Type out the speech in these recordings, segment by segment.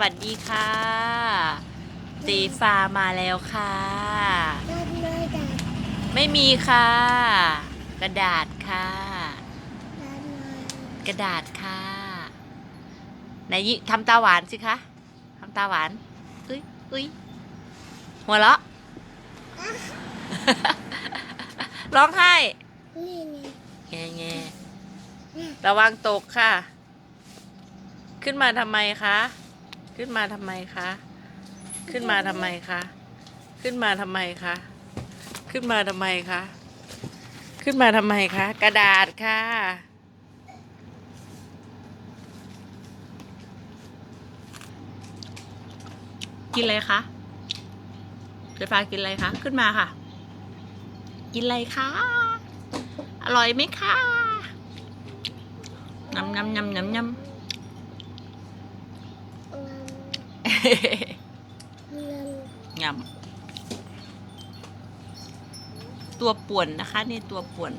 วัสดีค่ะตีฟ้ามาแล้วค่ะรถเลยดับไม่มีค่ะ กระดาษค่ะรถเลยกระดาษค่ะไหนยิทำตาหวานสิคะทำตาหวานอุ้ยอุ้ยหัวเราะร้องไห้นี่ไงแงแงระวังตกค่ะ ขึ้นมาทำไมคะ ขึ้นมาทำไมคะ ขึ้นมาทำไมคะ ขึ้นมาทำไมคะ ขึ้นมาทำไมคะ ขึ้นมาทำไมคะ กระดาษค่ะ กินอะไรคะไฟฟ้ากินอะไรคะ ขึ้นมาค่ะ กินอะไรคะ อร่อยไหมคะยำยำยำยำยำ เงินยำตัวป่วนนะคะ นี่ตัวป่วน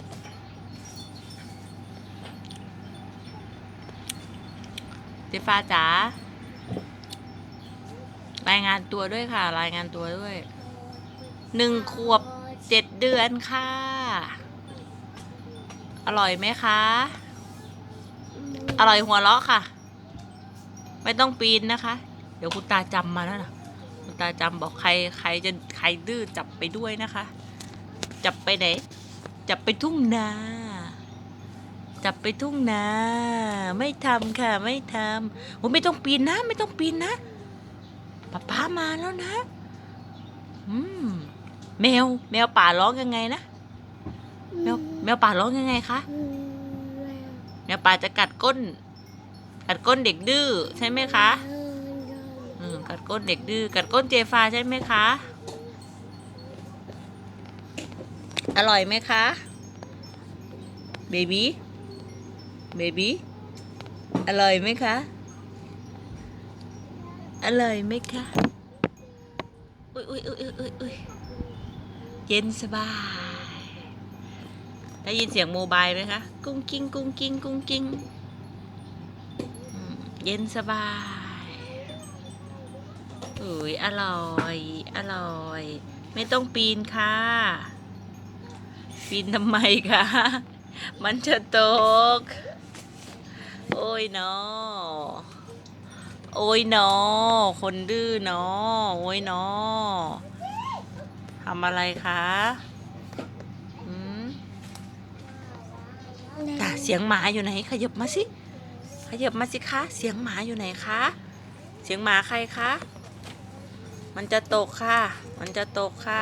เจฟ้าจ๋ารายงานตัวด้วยค่ะ รายงานตัวด้วย หนึ่งขวบเจ็ดเดือนค่ะ อร่อยไหมคะ อร่อยหัวเราะค่ะ ไม่ต้องปีนนะคะ เดี๋ยวคุณตาจำมาแล้วนะคุณตาจำบอกใครใครจะใครดื้อจับไปด้วยนะคะ จับไปไหน จับไปทุ่งนา จับไปทุ่งนา ไม่ทำค่ะ ไม่ทำโอ้ไม่ต้องปีนนะ ไม่ต้องปีนนะป๊าป๊ามาแล้วนะ อืมแมว แมวป่าร้องยังไงนะ แมวแมวป่าร้องยังไงคะแมวป่าจะกัดก้น กัดก้นเด็กดื้อใช่ไหมคะอืม กัดก้นเด็กดื้อ กัดก้นเจฟาใช่ไหมคะ อร่อยไหมคะ เบบี้ เบบี้ อร่อยไหมคะ อร่อยไหมคะ อุ้ยอุ้ยอุ้ยอุ้ยอุ้ยเย็นสบาย ได้ยินเสียงโมบายไหมคะ กุ้งกิ้งกุ้งกิ้งกุ้งกิ้งเย็นสบาย อุ้ยอร่อย อร่อย ไม่ต้องปีนค่ะ ปีนทำไมคะมันจะตก โอ้ยเนอโอ้ยเนอคนดื้อเนอโอ้ยเนอทำอะไรคะอืมจ้ะเสียงหมาอยู่ไหน ขยับมาสิ ขยับมาสิคะ เสียงหมาอยู่ไหนคะ เสียงหมาใครคะ มันจะตกค่ะ มันจะตกค่ะ